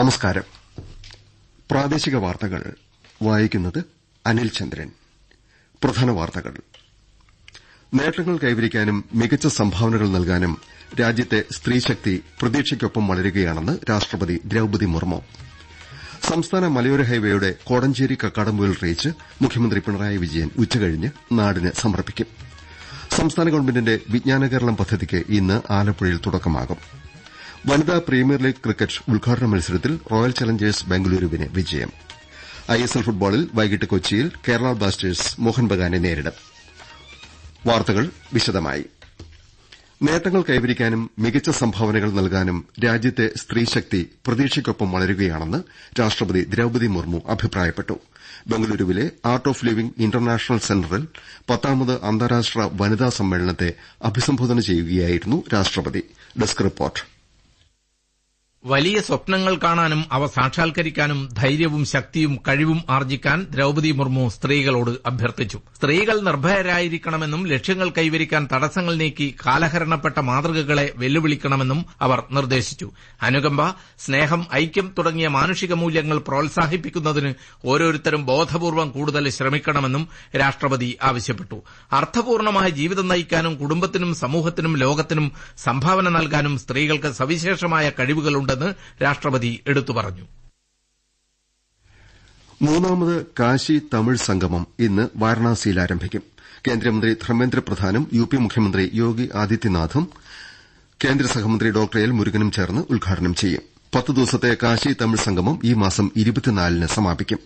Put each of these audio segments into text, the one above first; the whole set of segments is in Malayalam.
നമസ്കാരം. പ്രാദേശിക വാർത്തകൾ. വായിക്കുന്നത് അനിൽ ചന്ദ്രൻ. പ്രധാന വാർത്തകൾ. നേട്ടങ്ങൾ കൈവരിക്കാനും മികച്ച സംഭാവനകൾ നൽകാനും രാജ്യത്തെ സ്ത്രീശക്തി പ്രതീക്ഷയ്ക്കൊപ്പം വളരുകയാണെന്ന് രാഷ്ട്രപതി ദ്രൌപതി മുർമു. സംസ്ഥാന മലയോര ഹൈവേയുടെ കോടഞ്ചേരി കക്കാടമ്പുകൾ റീച്ച് മുഖ്യമന്ത്രി പിണറായി വിജയൻ ഉച്ചകഴിഞ്ഞ് നാടിന് സമർപ്പിക്കും. സംസ്ഥാന ഗവൺമെന്റിന്റെ വിജ്ഞാന കേരളം പദ്ധതിക്ക് ഇന്ന് ആലപ്പുഴയിൽ തുടക്കമാകും. വനിതാ പ്രീമിയർ ലീഗ് ക്രിക്കറ്റ് ഉദ്ഘാടന മത്സരത്തിൽ റോയൽ ചലഞ്ചേഴ്സ് ബംഗളൂരുവിന് വിജയം. ഐഎസ്എൽ ഫുട്ബോളിൽ വൈകിട്ട് കൊച്ചിയിൽ കേരള ബ്ലാസ്റ്റേഴ്സ് മോഹൻ ബഗാനെ നേരിടും. വാർത്തകൾ വിശദമായി. നേട്ടങ്ങൾ കൈവരിക്കാനും മികച്ച സംഭാവനകൾ നൽകാനും രാജ്യത്തെ സ്ത്രീശക്തി പ്രതീക്ഷയ്ക്കൊപ്പം വളരുകയാണെന്ന് രാഷ്ട്രപതി ദ്രൌപതി മുർമു അഭിപ്രായപ്പെട്ടു. ബംഗളൂരുവിലെ ആർട്ട് ഓഫ് ലിവിംഗ് ഇന്റർനാഷണൽ സെന്ററിൽ പത്താമത് അന്താരാഷ്ട്ര വനിതാ സമ്മേളനത്തെ അഭിസംബോധന ചെയ്യുകയായിരുന്നു രാഷ്ട്രപതി. Desk report. വലിയ സ്വപ്നങ്ങൾ കാണാനും അവ സാക്ഷാത്കരിക്കാനും ധൈര്യവും ശക്തിയും കഴിവും ആർജിക്കാൻ ദ്രൌപതി മുർമു സ്ത്രീകളോട് അഭ്യർത്ഥിച്ചു. സ്ത്രീകൾ നിർഭയരായിരിക്കണമെന്നും ലക്ഷ്യങ്ങൾ കൈവരിക്കാൻ തടസ്സങ്ങൾ നീക്കി കാലഹരണപ്പെട്ട മാതൃകകളെ വെല്ലുവിളിക്കണമെന്നും അവർ നിർദ്ദേശിച്ചു. അനുകമ്പ സ്നേഹം ഐക്യം തുടങ്ങിയ മാനുഷിക മൂല്യങ്ങൾ പ്രോത്സാഹിപ്പിക്കുന്നതിന് ഓരോരുത്തരും ബോധപൂർവം കൂടുതൽ ശ്രമിക്കണമെന്നും രാഷ്ട്രപതി ആവശ്യപ്പെട്ടു. അർത്ഥപൂർണമായ ജീവിതം നയിക്കാനും കുടുംബത്തിനും സമൂഹത്തിനും ലോകത്തിനും സംഭാവന നൽകാനും സ്ത്രീകൾക്ക് സവിശേഷമായ കഴിവുകളുണ്ട് ഉണ്ടെന്ന് രാഷ്ട്രപതി എടുത്തു പറഞ്ഞു. മൂന്നാമത് കാശി തമിഴ് സംഗമം ഇന്ന് വാരണാസിയിൽ ആരംഭിക്കും. കേന്ദ്രമന്ത്രി ധർമ്മേന്ദ്ര പ്രധാനും യുപി മുഖ്യമന്ത്രി യോഗി ആദിത്യനാഥും കേന്ദ്ര സഹമന്ത്രി ഡോക്ടർ എൽ മുരുകനും ചേർന്ന് ഉദ്ഘാടനം ചെയ്യും. പത്ത് ദിവസത്തെ കാശി തമിഴ് സംഗമം ഈ മാസം സമാപിക്കും.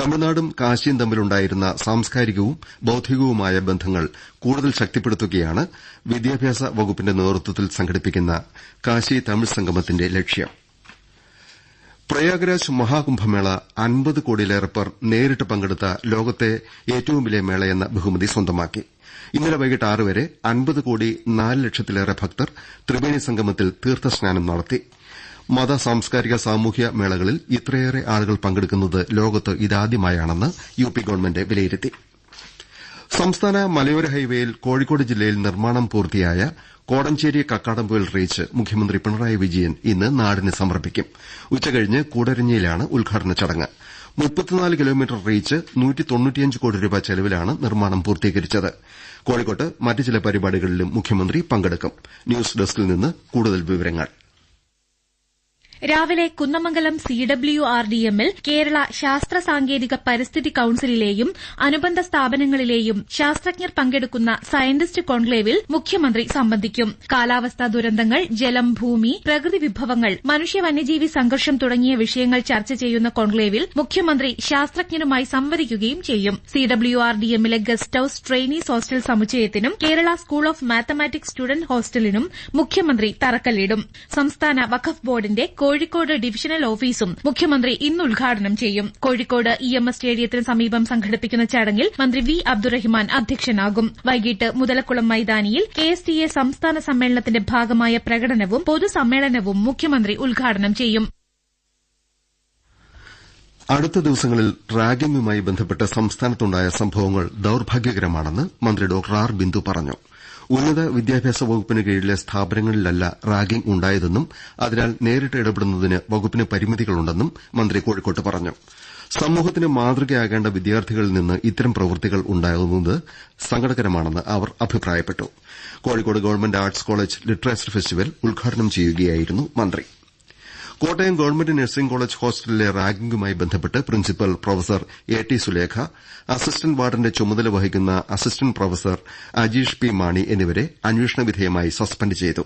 തമിഴ്നാടും കാശിയും തമ്മിലുണ്ടായിരുന്ന സാംസ്കാരികവും ബൌദ്ധികവുമായ ബന്ധങ്ങൾ കൂടുതൽ ശക്തിപ്പെടുത്തുകയാണ് വിദ്യാഭ്യാസ വകുപ്പിന്റെ നേതൃത്വത്തിൽ സംഘടിപ്പിക്കുന്ന കാശി തമിഴ് സംഗമത്തിന്റെ ലക്ഷ്യം. പ്രയാഗ്രാജ് മഹാകുംഭമേള അൻപത് കോടിയിലേറെ പേർ നേരിട്ട് പങ്കെടുത്ത ലോകത്തെ ഏറ്റവും വലിയ മേളയെന്ന ബഹുമതി സ്വന്തമാക്കി. ഇന്നലെ വൈകിട്ട് ആറുവരെ അൻപത് കോടി നാല് ലക്ഷത്തിലേറെ ഭക്തർ ത്രിവേണി സംഗമത്തിൽ തീർത്ഥസ്നാനം നടത്തി. മത സാംസ്കാരിക സാമൂഹ്യ മേളകളിൽ ഇത്രയേറെ ആളുകൾ പങ്കെടുക്കുന്നത് ലോകത്ത് ഇതാദ്യമായാണെന്ന് യുപി ഗവൺമെന്റ് വിലയിരുത്തി. സംസ്ഥാന മലയോര ഹൈവേയിൽ കോഴിക്കോട് ജില്ലയിൽ നിർമ്മാണം പൂർത്തിയായ കോടഞ്ചേരി കക്കാടംപൊയിൽ റീച്ച് മുഖ്യമന്ത്രി പിണറായി വിജയൻ ഇന്ന് നാടിന് സമർപ്പിക്കും. ഉച്ചകഴിഞ്ഞ് കൂടരഞ്ഞിയിലാണ് ഉദ്ഘാടന ചടങ്ങ്. മുപ്പത്തിനാല് കിലോമീറ്റർ റീച്ച് കോടി രൂപ ചെലവിലാണ് നിർമ്മാണം പൂർത്തീകരിച്ചത്. കോഴിക്കോട്ട് മറ്റ് ചില പരിപാടികളിലും മുഖ്യമന്ത്രി പങ്കെടുക്കും. ന്യൂസ് ഡെസ്കിൽ നിന്ന് കൂടുതൽ വിവരങ്ങൾ. രാവിലെ Kunnamangalam C W R D എമ്മിൽ കേരള ശാസ്ത്ര സാങ്കേതിക പരിസ്ഥിതി കൌൺസിലിലെയും അനുബന്ധ സ്ഥാപനങ്ങളിലെയും ശാസ്ത്രജ്ഞർ പങ്കെടുക്കുന്ന സയന്റിസ്റ്റ് കോൺക്ലേവിൽ മുഖ്യമന്ത്രി സംബന്ധിക്കും. കാലാവസ്ഥാ ദുരന്തങ്ങൾ ജലം ഭൂമി പ്രകൃതി വിഭവങ്ങൾ മനുഷ്യ വന്യജീവി സംഘർഷം തുടങ്ങിയ വിഷയങ്ങൾ ചർച്ച ചെയ്യുന്ന കോൺക്ലേവിൽ മുഖ്യമന്ത്രി ശാസ്ത്രജ്ഞരുമായി സംവദിക്കുകയും ചെയ്യും. സി ഡബ്ല്യു ആർ ഡി എമ്മിലെ guest house trainees hostel സമുച്ചയത്തിനും Kerala school of mathematics student ഹോസ്റ്റലിനും മുഖ്യമന്ത്രി തറക്കല്ലിടും. സംസ്ഥാന വഖഫ് ബോർഡിന്റെ ഡിവിഷണൽ ഓഫീസും മുഖ്യമന്ത്രി ഇന്ന് ഉദ്ഘാടനം ചെയ്യും. കോഴിക്കോട് ഇ എം എസ് സ്റ്റേഡിയത്തിന് സമീപം സംഘടിപ്പിക്കുന്ന ചടങ്ങിൽ മന്ത്രി വി അബ്ദുറഹിമാൻ അധ്യക്ഷനാകും. വൈകിട്ട് മുതലക്കുളം മൈതാനിയിൽ കെ എസ് ടി എ സംസ്ഥാന സമ്മേളനത്തിന്റെ ഭാഗമായ പ്രകടനവും പൊതുസമ്മേളനവും മുഖ്യമന്ത്രി ഉദ്ഘാടനം ചെയ്യും. അടുത്ത ദിവസങ്ങളിൽ റാഗിംഗുമായി ബന്ധപ്പെട്ട് സംസ്ഥാനത്തുണ്ടായ സംഭവങ്ങൾ ദൌർഭാഗ്യകരമാണെന്ന് മന്ത്രി ഡോക്ടർ ആർ ബിന്ദു പറഞ്ഞു. ഉന്നത വിദ്യാഭ്യാസ വകുപ്പിന് കീഴിലെ സ്ഥാപനങ്ങളിലല്ല റാഗിംഗ് ഉണ്ടായതെന്നും അതിനാൽ നേരിട്ട് ഇടപെടുന്നതിന് വകുപ്പിന് പരിമിതികളുണ്ടെന്നും മന്ത്രി കോഴിക്കോട്ട് പറഞ്ഞു. സമൂഹത്തിന് മാതൃകയാകേണ്ട വിദ്യാർത്ഥികളിൽ നിന്ന് ഇത്തരം പ്രവൃത്തികൾ ഉണ്ടാകുന്നത് സങ്കടകരമാണെന്ന് അവർ അഭിപ്രായപ്പെട്ടു. Kozhikode government arts college literature festival ഉദ്ഘാടനം ചെയ്യുകയായിരുന്നു മന്ത്രി. കോട്ടയം ഗവൺമെന്റ് നഴ്സിംഗ് കോളേജ് ഹോസ്റ്റലിലെ റാഗിംഗുമായി ബന്ധപ്പെട്ട് principal professor A T Sulekha assistant വാർഡിന്റെ ചുമതല വഹിക്കുന്ന assistant professor Ajeesh P Mani എന്നിവരെ അന്വേഷണ വിധേയമായി സസ്പെൻഡ് ചെയ്തു.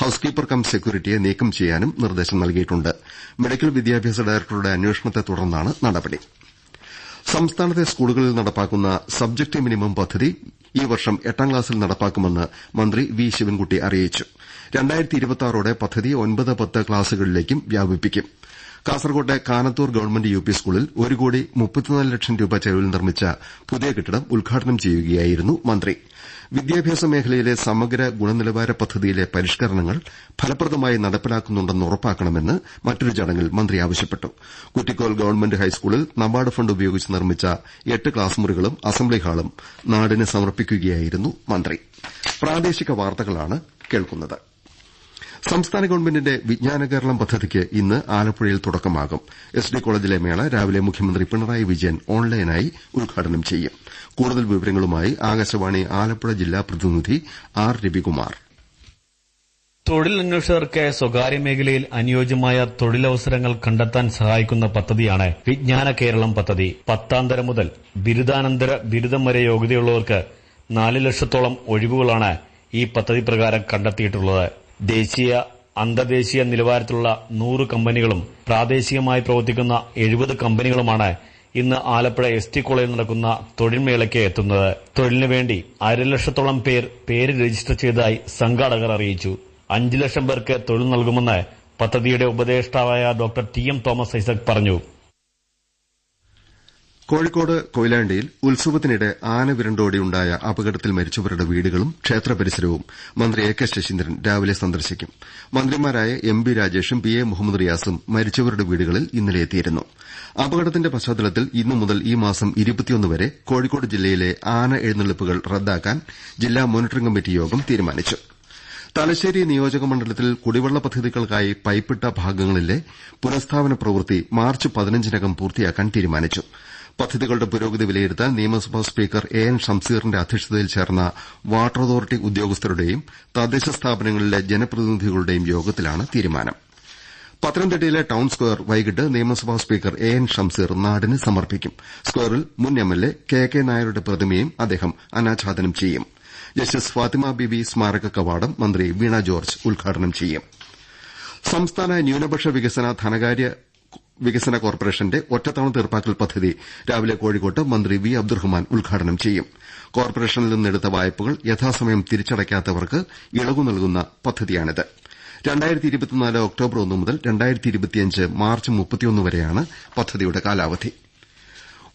ഹൌസ് കീപ്പർ കം സെക്യൂരിറ്റിയെ നീക്കം ചെയ്യാനും നിർദ്ദേശം നൽകിയിട്ടുണ്ട്. മെഡിക്കൽ വിദ്യാഭ്യാസ ഡയറക്ടറുടെ അന്വേഷണത്തെ തുടർന്നാണ് നടപടി. സംസ്ഥാനത്തെ സ്കൂളുകളിൽ നടപ്പാക്കുന്ന സബ്ജക്ട് മിനിമം പദ്ധതി ഈ വർഷം എട്ടാം ക്ലാസിൽ നടപ്പാക്കുമെന്ന് മന്ത്രി വി ശിവൻകുട്ടി അറിയിച്ചു. ോടെ പദ്ധതി ഒൻപത് പത്ത് ക്ലാസുകളിലേക്കും വ്യാപിപ്പിക്കും. കാസർകോട്ടെ കാനത്തൂർ ഗവൺമെന്റ് യുപി സ്കൂളിൽ ഒരു കോടി മുപ്പത്തിനാല് ലക്ഷം രൂപ ചെലവിൽ നിർമ്മിച്ച പുതിയ കെട്ടിടം ഉദ്ഘാടനം ചെയ്യുകയായിരുന്നു മന്ത്രി. വിദ്യാഭ്യാസ മേഖലയിലെ സമഗ്ര ഗുണനിലവാര പദ്ധതിയിലെ പരിഷ്കരണങ്ങൾ ഫലപ്രദമായി നടപ്പിലാക്കുന്നുണ്ടെന്ന് ഉറപ്പാക്കണമെന്ന് മറ്റൊരു ചടങ്ങിൽ മന്ത്രി ആവശ്യപ്പെട്ടു. കുറ്റിക്കോൽ ഗവൺമെന്റ് ഹൈസ്കൂളിൽ നബാർഡ് ഫണ്ട് ഉപയോഗിച്ച് നിർമ്മിച്ച എട്ട് ക്ലാസ് മുറികളും അസംബ്ലി ഹാളും നാടിന് സമർപ്പിക്കുകയായിരുന്നു മന്ത്രി. സംസ്ഥാന ഗവൺമെന്റിന്റെ വിജ്ഞാന കേരളം പദ്ധതിക്ക് ഇന്ന് ആലപ്പുഴയിൽ തുടക്കമാകും. എസ് ഡി കോളേജിലെ മേള രാവിലെ മുഖ്യമന്ത്രി പിണറായി വിജയൻ ഓൺലൈനായി ഉദ്ഘാടനം ചെയ്യും. കൂടുതൽ വിവരങ്ങളുമായി ആകാശവാണി ആലപ്പുഴ ജില്ലാ പ്രതിനിധി ആർ രവികുമാർ. തൊഴിലന്വേഷകർക്ക് സ്വകാര്യ മേഖലയിൽ അനുയോജ്യമായ തൊഴിലവസരങ്ങൾ കണ്ടെത്താൻ സഹായിക്കുന്ന പദ്ധതിയാണ് വിജ്ഞാന കേരളം പദ്ധതി. പത്താം തരം മുതൽ ബിരുദാനന്തര ബിരുദം വരെ യോഗ്യതയുള്ളവർക്ക് നാല് ലക്ഷത്തോളം ഒഴിവുകളാണ് ഈ പദ്ധതി പ്രകാരം കണ്ടെത്തിയിട്ടുള്ളത്. ദേശീയ അന്തർദേശീയ നിലവാരത്തിലുള്ള നൂറ് കമ്പനികളും പ്രാദേശികമായി പ്രവർത്തിക്കുന്ന എഴുപത് കമ്പനികളുമാണ് ഇന്ന് ആലപ്പുഴ എസ് ടി കോളേജിൽ നടക്കുന്ന തൊഴിൽമേളയ്ക്ക് എത്തുന്നത്. തൊഴിലിനു വേണ്ടി അരലക്ഷത്തോളം പേർ പേര് രജിസ്റ്റർ ചെയ്തതായി സംഘാടകർ അറിയിച്ചു. അഞ്ചു ലക്ഷം പേർക്ക് തൊഴിൽ നൽകുമെന്ന് പദ്ധതിയുടെ ഉപദേഷ്ടാവായ doctor T M Thomas Isaac പറഞ്ഞു. കോഴിക്കോട് കൊയിലാണ്ടിയിൽ ഉത്സവത്തിനിടെ ആന വിരണ്ടോടിയുണ്ടായ അപകടത്തിൽ മരിച്ചവരുടെ വീടുകളും ക്ഷേത്ര പരിസരവും മന്ത്രി എ കെ ശശീന്ദ്രൻ രാവിലെ സന്ദർശിക്കും. മന്ത്രിമാരായ എം ബി രാജേഷും പി എ മുഹമ്മദ് റിയാസും മരിച്ചവരുടെ വീടുകളിൽ ഇന്നലെ എത്തിയിരുന്നു. അപകടത്തിന്റെ പശ്ചാത്തലത്തിൽ ഇന്നു മുതൽ ഈ മാസം വരെ കോഴിക്കോട് ജില്ലയിലെ ആന എഴുന്നള്ളിപ്പുകൾ റദ്ദാക്കാൻ ജില്ലാ മോണിറ്ററിംഗ് കമ്മിറ്റി യോഗം തീരുമാനിച്ചു. തലശ്ശേരി നിയോജക മണ്ഡലത്തിൽ കുടിവെള്ള പദ്ധതികൾക്കായി പൈപ്പിട്ട ഭാഗങ്ങളിലെ പുനഃസ്ഥാപന പ്രവൃത്തി മാർച്ച് പതിനഞ്ചിനകം പൂർത്തിയാക്കാൻ തീരുമാനിച്ചു. പദ്ധതികളുടെ പുരോഗതി വിലയിരുത്താൻ നിയമസഭാ സ്പീക്കർ എ എൻ ഷംസീറിന്റെ അധ്യക്ഷതയിൽ ചേർന്ന വാട്ടർ അതോറിറ്റി ഉദ്യോഗസ്ഥരുടെയും തദ്ദേശ സ്ഥാപനങ്ങളിലെ ജനപ്രതിനിധികളുടെയും യോഗത്തിലാണ് തീരുമാനം. പത്തനംതിട്ടയിലെ ടൌൺ സ്ക്വയർ വൈകിട്ട് നിയമസഭാ സ്പീക്കർ എ എൻ ഷംസീർ നാടിന് സമർപ്പിക്കും. സ്ക്വയറിൽ മുൻ എംഎൽഎ കെ കെ നായരുടെ പ്രതിമയും അദ്ദേഹം അനാച്ഛാദനം ചെയ്യും. ജസ്റ്റിസ് ഫാത്തിമ ബിബി സ്മാരക കവാടം മന്ത്രി വീണ ജോർജ് ഉദ്ഘാടനം ചെയ്യും. സംസ്ഥാന ന്യൂനപക്ഷ വികസന ധനകാര്യ വികസന കോർപ്പറേഷന്റെ ഒറ്റത്തവണ തീർപ്പാക്കൽ പദ്ധതി രാവിലെ കോഴിക്കോട്ട് മന്ത്രി വി അബ്ദുറഹ്മാൻ ഉദ്ഘാടനം ചെയ്യും. കോർപ്പറേഷനിൽ നിന്നെടുത്ത വായ്പകൾ യഥാസമയം തിരിച്ചടയ്ക്കാത്തവർക്ക് ഇളവ് നൽകുന്ന പദ്ധതിയാണിത്. ഒക്ടോബർ ഒന്ന് മുതൽ മാർച്ച് വരെയാണ് പദ്ധതിയുടെ കാലാവധി.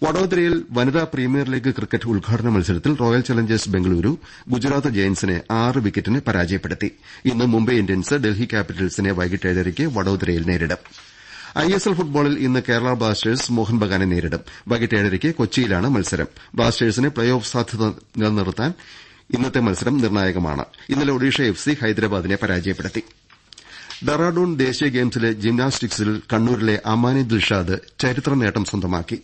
വഡോദരയിൽ വനിതാ പ്രീമിയർ ലീഗ് ക്രിക്കറ്റ് ഉദ്ഘാടന മത്സരത്തിൽ റോയൽ ചലഞ്ചേഴ്സ് ബംഗളൂരു ഗുജറാത്ത് ജയന്റ്സിനെ ആറ് വിക്കറ്റിന് പരാജയപ്പെടുത്തി. ഇന്ന് മുംബൈ ഇന്ത്യൻസ് ഡൽഹി ക്യാപിറ്റൽസിനെ വൈകിട്ട് ഏഴരയ്ക്ക് വഡോദരയിൽ നേരിടും. ഐഎസ്എൽ ഫുട്ബോളിൽ ഇന്ന് കേരള ബ്ലാസ്റ്റേഴ്സ് മോഹൻ ബഗാനെ നേരിടും. വൈകിട്ട് ഏഴരയ്ക്ക് കൊച്ചിയിലാണ് മത്സരം. ബ്ലാസ്റ്റേഴ്സിന് പ്ലേ ഓഫ് സാധ്യത നിലനിർത്താൻ ഇന്നത്തെ മത്സരം നിർണായകമാണ്. ഇന്നലെ ഒഡീഷ എഫ് സി ഹൈദരാബാദിനെ പരാജയപ്പെടുത്തി. ഡെറാഡൂൺ ദേശീയ ഗെയിംസിലെ ജിംനാസ്റ്റിക്സിൽ കണ്ണൂരിലെ അമാനി ദിൽഷാദ് ചരിത്ര നേട്ടം സ്വന്തമാക്കി.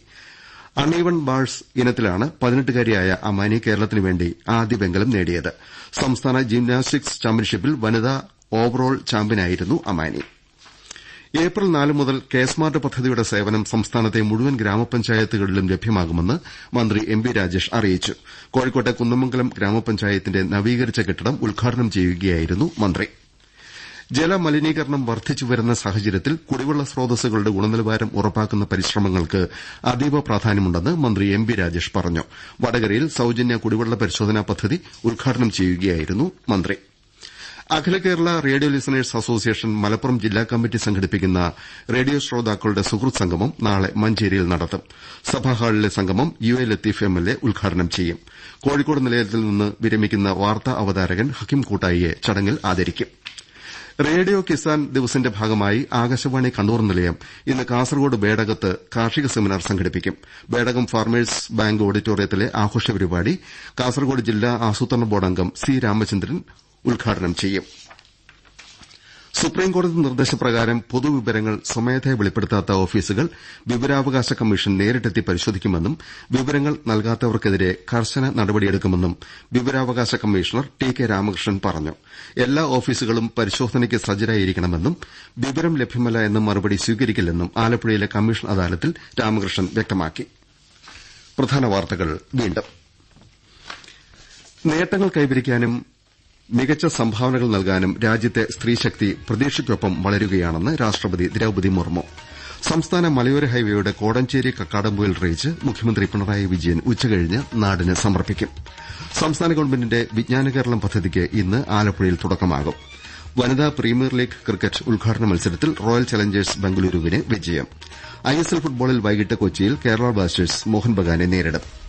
അൺഈവൺ ബാഴ്സ് ഇനത്തിലാണ് പതിനെട്ടുകാരിയായ അമാനി കേരളത്തിനുവേണ്ടി ആദ്യ വെങ്കലം നേടിയത്. സംസ്ഥാന ജിംനാസ്റ്റിക്സ് ചാമ്പ്യൻഷിപ്പിൽ വനിതാ ഓവറോൾ ചാമ്പ്യനായിരുന്നു അമാനി. ഏപ്രിൽ നാല് മുതൽ കെ സ്മാർട്ട് പദ്ധതിയുടെ സേവനം സംസ്ഥാനത്തെ മുഴുവൻ ഗ്രാമപഞ്ചായത്തുകളിലും ലഭ്യമാകുമെന്ന് മന്ത്രി എം ബി രാജേഷ് അറിയിച്ചു. കോഴിക്കോട്ടെ കുന്നമംഗലം ഗ്രാമപഞ്ചായത്തിന്റെ നവീകരിച്ച കെട്ടിടം ഉദ്ഘാടനം ചെയ്യുകയായിരുന്നു മന്ത്രി. ജലമലിനീകരണം വർദ്ധിച്ചുവരുന്ന സാഹചര്യത്തിൽ കുടിവെള്ള സ്രോതസ്സുകളുടെ ഗുണനിലവാരം ഉറപ്പാക്കുന്ന പരിശ്രമങ്ങൾക്ക് അതീവ പ്രാധാന്യമുണ്ടെന്ന് മന്ത്രി എം ബി രാജേഷ് പറഞ്ഞു. വടകരയിൽ സൌജന്യ കുടിവെള്ള പരിശോധനാ പദ്ധതി ഉദ്ഘാടനം ചെയ്യുകയായിരുന്നു മന്ത്രി. Akhila Kerala radio listeners association Malappuram ജില്ലാ കമ്മിറ്റി സംഘടിപ്പിക്കുന്ന റേഡിയോ ശ്രോതാക്കളുടെ സുഹൃത് സംഗമം നാളെ മഞ്ചേരിയിൽ നടത്തും. സഭാഹാളിലെ സംഗമം U A Latheef M L A ഉദ്ഘാടനം ചെയ്യും. കോഴിക്കോട് നിലയത്തിൽ നിന്ന് വിരമിക്കുന്ന വാർത്താ അവതാരകൻ ഹക്കിം കൂട്ടായിയെ ചടങ്ങിൽ ആദരിക്കും. റേഡിയോ കിസാൻ ദിവസിന്റെ ഭാഗമായി ആകാശവാണി കണ്ണൂർ നിലയം ഇന്ന് കാസർകോട് ബേടകത്ത് കാർഷിക സെമിനാർ സംഘടിപ്പിക്കും. ബേടകം ഫാർമേഴ്സ് ബാങ്ക് ഓഡിറ്റോറിയത്തിലെ ആഘോഷ പരിപാടി കാസർകോട് ജില്ലാ ആസൂത്രണ ബോർഡ് അംഗം സി രാമചന്ദ്രൻ ഉദ്ഘാടനം ചെയ്യും. സുപ്രീംകോടതി നിർദ്ദേശപ്രകാരം പൊതുവിവരങ്ങൾ സ്വമേധയാ വെളിപ്പെടുത്താത്ത ഓഫീസുകൾ വിവരാവകാശ കമ്മീഷൻ നേരിട്ടെത്തി പരിശോധിക്കുമെന്നും വിവരങ്ങൾ നൽകാത്തവർക്കെതിരെ കർശന നടപടിയെടുക്കുമെന്നും വിവരാവകാശ കമ്മീഷണർ ടി കെ രാമകൃഷ്ണൻ പറഞ്ഞു. എല്ലാ ഓഫീസുകളും പരിശോധനയ്ക്ക് സജ്ജരായിരിക്കണമെന്നും വിവരം ലഭ്യമല്ല എന്ന മറുപടി സ്വീകരിക്കില്ലെന്നും ആലപ്പുഴയിലെ കമ്മീഷൻ അദാലത്തിൽ രാമകൃഷ്ണൻ വ്യക്തമാക്കി. നേട്ടങ്ങൾ കൈവരിക്കാനും മികച്ച സംഭാവനകൾ നൽകാനും രാജ്യത്തെ സ്ത്രീശക്തി പ്രതീക്ഷയ്ക്കൊപ്പം വളരുകയാണെന്ന് രാഷ്ട്രപതി ദ്രൌപതി മുർമു. സംസ്ഥാന മലയോര ഹൈവേയുടെ കോടഞ്ചേരി കക്കാടംപൊയിൽ റീച്ച് മുഖ്യമന്ത്രി പിണറായി വിജയൻ ഉച്ചകഴിഞ്ഞ് നാടിന് സമർപ്പിക്കും. സംസ്ഥാന ഗവൺമെന്റിന്റെ വിജ്ഞാന കേരളം പദ്ധതിക്ക് ഇന്ന് ആലപ്പുഴയിൽ തുടക്കമാകും. വനിതാ പ്രീമിയർ ലീഗ് ക്രിക്കറ്റ് ഉദ്ഘാടന മത്സരത്തിൽ റോയൽ ചലഞ്ചേഴ്സ് ബംഗളൂരുവിന് വിജയം. ഐഎസ്എൽ ഫുട്ബോളിൽ വൈകിട്ട് കൊച്ചിയിൽ കേരള ബ്ലാസ്റ്റേഴ്സ് മോഹൻ ബഗാനെ നേരിടും.